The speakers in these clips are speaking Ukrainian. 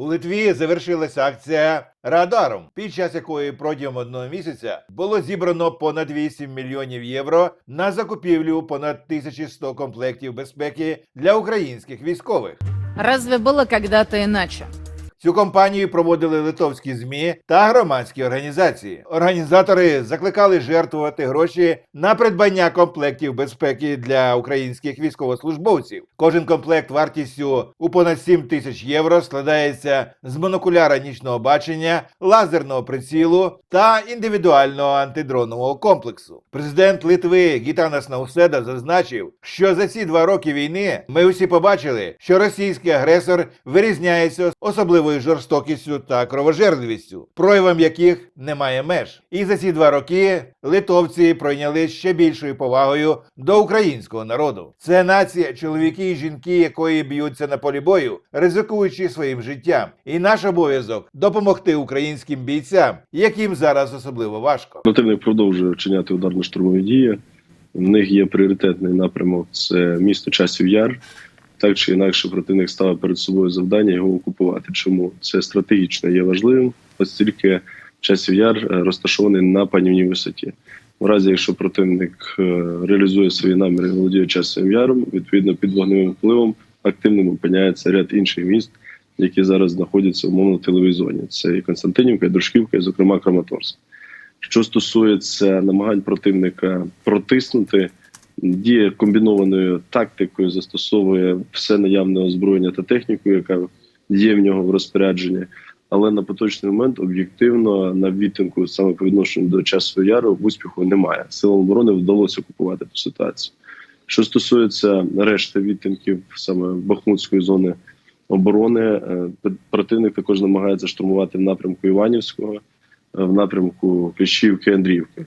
У Литві завершилася акція Радаром, під час якої протягом одного місяця було зібрано понад 8 мільйонів євро на закупівлю понад 1100 комплектів безпеки для українських військових. Разве було когда-то иначе? Цю кампанію проводили литовські змі та громадські організації. Організатори закликали жертвувати гроші на придбання комплектів безпеки для українських військовослужбовців. Кожен комплект вартістю у понад 7 тисяч євро складається з монокуляра нічного бачення, лазерного прицілу та індивідуального антидронового комплексу. Президент Литви Гітанас Науседа зазначив, що за ці два роки війни ми усі побачили, що російський агресор вирізняється особливою жорстокістю та кровожерливістю, проявам яких немає меж. І за ці два роки литовці пройняли ще більшою повагою до українського народу. Це нація, чоловіки і жінки, якої б'ються на полі бою, ризикуючи своїм життям. І наш обов'язок допомогти українським бійцям, яким зараз особливо важко. Противник продовжує вчиняти ударно-штурмові дії. В них є пріоритетний напрямок це місто Часів Яр. Так чи інакше, противник ставив перед собою завдання його окупувати. Чому це стратегічно є важливим, оскільки Часів Яр е, розташований на панівній висоті. В разі, якщо противник е, реалізує свої наміри, і володіє часовим яром, відповідно під вогневим впливом активним опиняється ряд інших міст, які зараз знаходяться умовно в тиловій зоні. Це і Константинівка, і Дружківка, і, зокрема, Краматорськ. Що стосується намагань противника протиснути, діє комбінованою тактикою, застосовує все наявне озброєння та техніку, яка є в нього в розпорядженні. Але на поточний момент об'єктивно на відтинку саме по відношенню до часу яру успіху немає. Силам оборони вдалося окупувати ту ситуацію. Що стосується решти відтинків саме Бахмутської зони оборони, е, противник також намагається штурмувати в напрямку Іванівського, е, в напрямку Кліщівки, Андріївки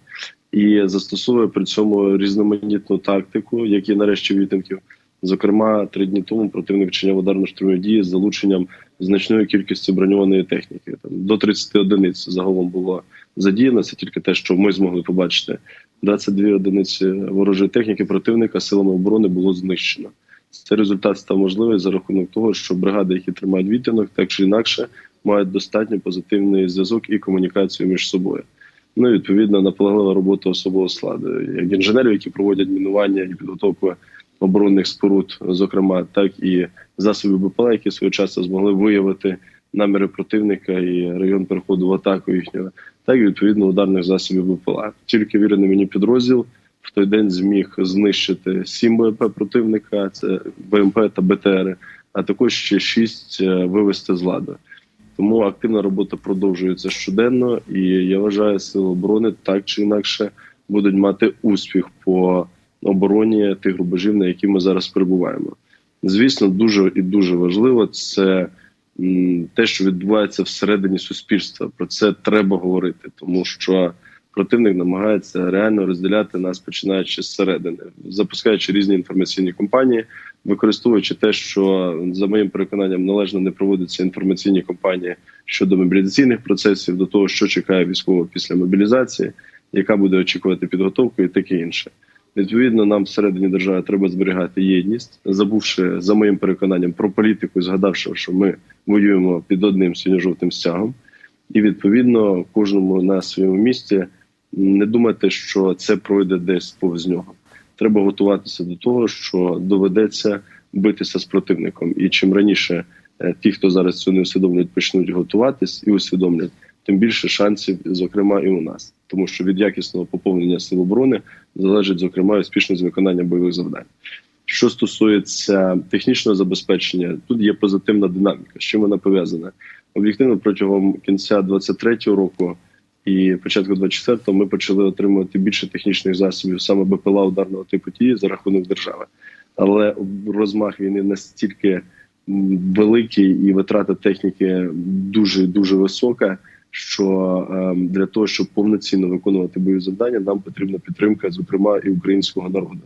і застосовує при цьому різноманітну тактику, як і нарешті відтинків. Зокрема, три дні тому противник вчиняв ударно-штурмові дії з залученням значної кількості броньованої техніки. Там до 30 одиниць загалом було задіяно. Це тільки те, що ми змогли побачити. 22 одиниці ворожої техніки противника силами оборони було знищено. Цей результат став можливий за рахунок того, що бригади, які тримають відтинок, так чи інакше мають достатньо позитивний зв'язок і комунікацію між собою. Ну і відповідно наполеглива робота особового складу, як інженерів, які проводять мінування і підготовку оборонних споруд, зокрема, так і засобів БПЛА, які своєчасно змогли виявити наміри противника і район переходу в атаку їхнього, так і відповідно ударних засобів БПЛА. Тільки вірений мені підрозділ в той день зміг знищити сім БМП противника, це БМП та БТР, а також ще шість е, вивести з ладу. Тому активна робота продовжується щоденно, і я вважаю, сили оборони так чи інакше будуть мати успіх по обороні тих рубежів, на які ми зараз перебуваємо. Звісно, дуже і дуже важливо це те, що відбувається всередині суспільства. Про це треба говорити, тому що противник намагається реально розділяти нас, починаючи з середини, запускаючи різні інформаційні кампанії, використовуючи те, що за моїм переконанням належно не проводяться інформаційні кампанії щодо мобілізаційних процесів, до того, що чекає військово після мобілізації, яка буде очікувати підготовку і таке інше. Відповідно, нам всередині держави треба зберігати єдність, забувши за моїм переконанням про політику, згадавши, що ми воюємо під одним синьо-жовтим стягом, і відповідно кожному на своєму місці не думати, що це пройде десь повз нього. Треба готуватися до того, що доведеться битися з противником. І чим раніше е, ті, хто зараз цього не усвідомлюють, почнуть готуватись і усвідомлять, тим більше шансів, зокрема, і у нас, тому що від якісного поповнення сил оборони залежить зокрема успішність виконання бойових завдань. Що стосується технічного забезпечення, тут є позитивна динаміка. З чим вона пов'язана? Об'єктивно протягом кінця 23-го року і початку 24-го ми почали отримувати більше технічних засобів, саме БПЛА ударного типу ті за рахунок держави. Але розмах війни настільки великий і витрата техніки дуже дуже висока. Що е, для того, щоб повноцінно виконувати бойові завдання, нам потрібна підтримка, зокрема і українського народу,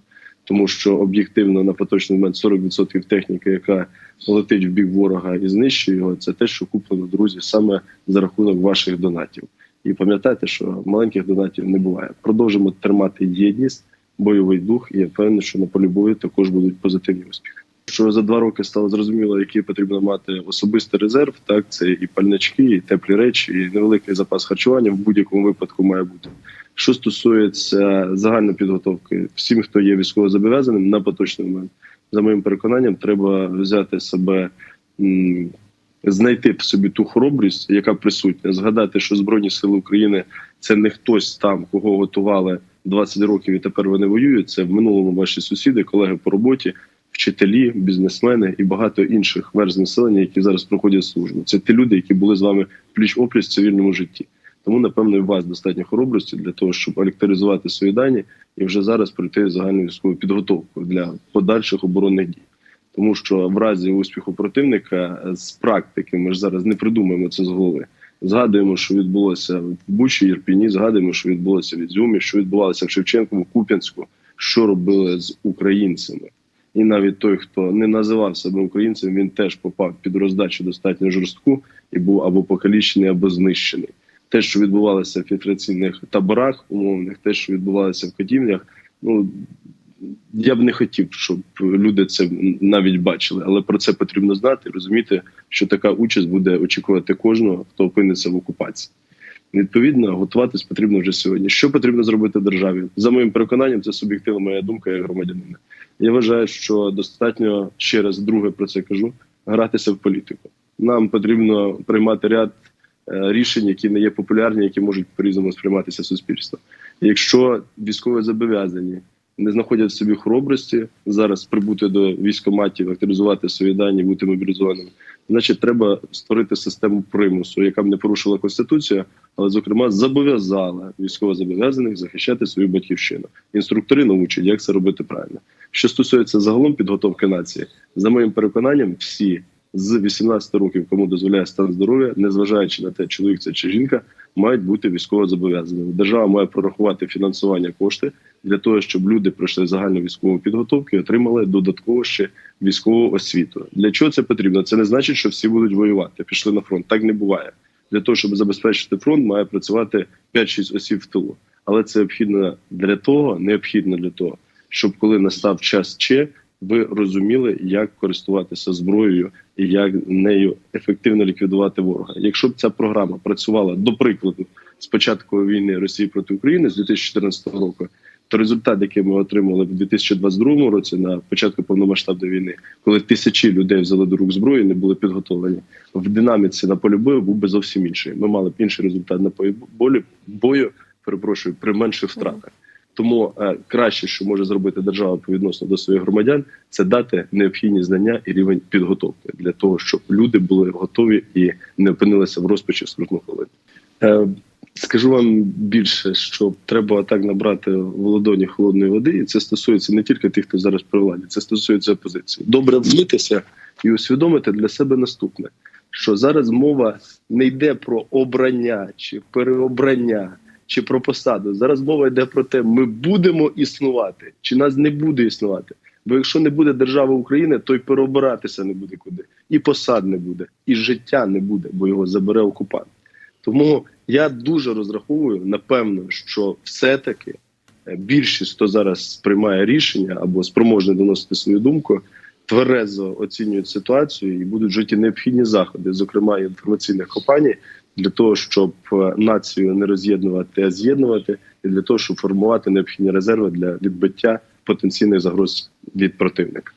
тому що об'єктивно на поточний момент 40% техніки, яка летить в бік ворога і знищує його, це те, що куплено друзі, саме за рахунок ваших донатів. І пам'ятайте, що маленьких донатів не буває. Продовжимо тримати єдність, бойовий дух, і я впевнений, що на полі бою також будуть позитивні успіхи. Що за два роки стало зрозуміло, який потрібно мати особистий резерв. Так, це і пальнички, і теплі речі, і невеликий запас харчування в будь-якому випадку має бути. Що стосується загальної підготовки, всім, хто є військовозобов'язаним на поточний момент, за моїм переконанням, треба взяти себе, знайти в собі ту хоробрість, яка присутня, згадати, що Збройні Сили України це не хтось там, кого готували 20 років, і тепер вони воюють. Це в минулому ваші сусіди, колеги по роботі, вчителі, бізнесмени і багато інших верств населення, які зараз проходять службу. Це ті люди, які були з вами пліч опліч в цивільному житті. Тому, напевно, і у вас достатньо хоробрості для того, щоб електризувати свої дані і вже зараз пройти загальну військову підготовку для подальших оборонних дій. Тому що в разі успіху противника е, з практики ми ж зараз не придумаємо це з голови. Згадуємо, що відбулося в Бучі, Єрпіні, згадуємо, що відбулося в Ізюмі, що відбувалося в Шевченку, в Куп'янську, що робили з українцями. І навіть той, хто не називав себе українцем, він теж попав під роздачу достатньо жорстку і був або покалічений, або знищений. Те, що відбувалося в фільтраційних таборах умовних, те, що відбувалося в катівнях, ну я б не хотів, щоб люди це навіть бачили, але про це потрібно знати, розуміти, що така участь буде очікувати кожного, хто опиниться в окупації. Відповідно, готуватись потрібно вже сьогодні. Що потрібно зробити державі? За моїм переконанням, це суб'єктивна моя думка як громадянина. Я вважаю, що достатньо ще раз друге про це кажу: гратися в політику. Нам потрібно приймати ряд е, рішень, які не є популярні, які можуть по-різному сприйматися суспільством. Якщо військові зобов'язані не знаходять в собі хоробрості зараз прибути до військоматів, активізувати свої дані, бути мобілізованими, значить, треба створити систему примусу, яка б не порушила конституцію, але зокрема зобов'язала військовозобов'язаних захищати свою батьківщину. Інструктори научать, як це робити правильно. Що стосується загалом підготовки нації, за моїм переконанням, всі з 18 років, кому дозволяє стан здоров'я, незважаючи на те, чоловік це чи жінка, мають бути військово зобов'язаними. Держава має прорахувати фінансування кошти для того, щоб люди пройшли загальну військову підготовку і отримали додатково ще військову освіту. Для чого це потрібно? Це не значить, що всі будуть воювати, пішли на фронт. Так не буває. Для того, щоб забезпечити фронт, має працювати 5-6 осіб в тилу. Але це необхідно для того, необхідно для того, щоб коли настав час Че, ви розуміли, як користуватися зброєю і як нею ефективно ліквідувати ворога. Якщо б ця програма працювала до прикладу з початку війни Росії проти України з 2014 року, то результат, який ми отримали в 2022 році на початку повномасштабної війни, коли тисячі людей взяли до рук зброї, не були підготовлені в динаміці на полі бою, був би зовсім інший. Ми мали б інший результат на полі бою, перепрошую, при менших втратах. Тому е, краще, що може зробити держава по відносно до своїх громадян, це дати необхідні знання і рівень підготовки для того, щоб люди були готові і не опинилися в розпачі в скрутну хвилину. Е, скажу вам більше, що треба так набрати в ладоні холодної води, і це стосується не тільки тих, хто зараз при владі, це стосується опозиції. Добре вмитися і усвідомити для себе наступне: що зараз мова не йде про обрання чи переобрання чи про посаду. Зараз мова йде про те, ми будемо існувати, чи нас не буде існувати. Бо якщо не буде держави України, то й переобиратися не буде куди, і посад не буде, і життя не буде, бо його забере окупант. Тому я дуже розраховую, напевно, що все-таки е, більшість, хто зараз приймає рішення або спроможний доносити свою думку, тверезо оцінюють ситуацію і будуть вжиті необхідні заходи, зокрема інформаційних компаній, для того, щоб е, націю не роз'єднувати, а з'єднувати, і для того, щоб формувати необхідні резерви для відбиття потенційних загроз від противника.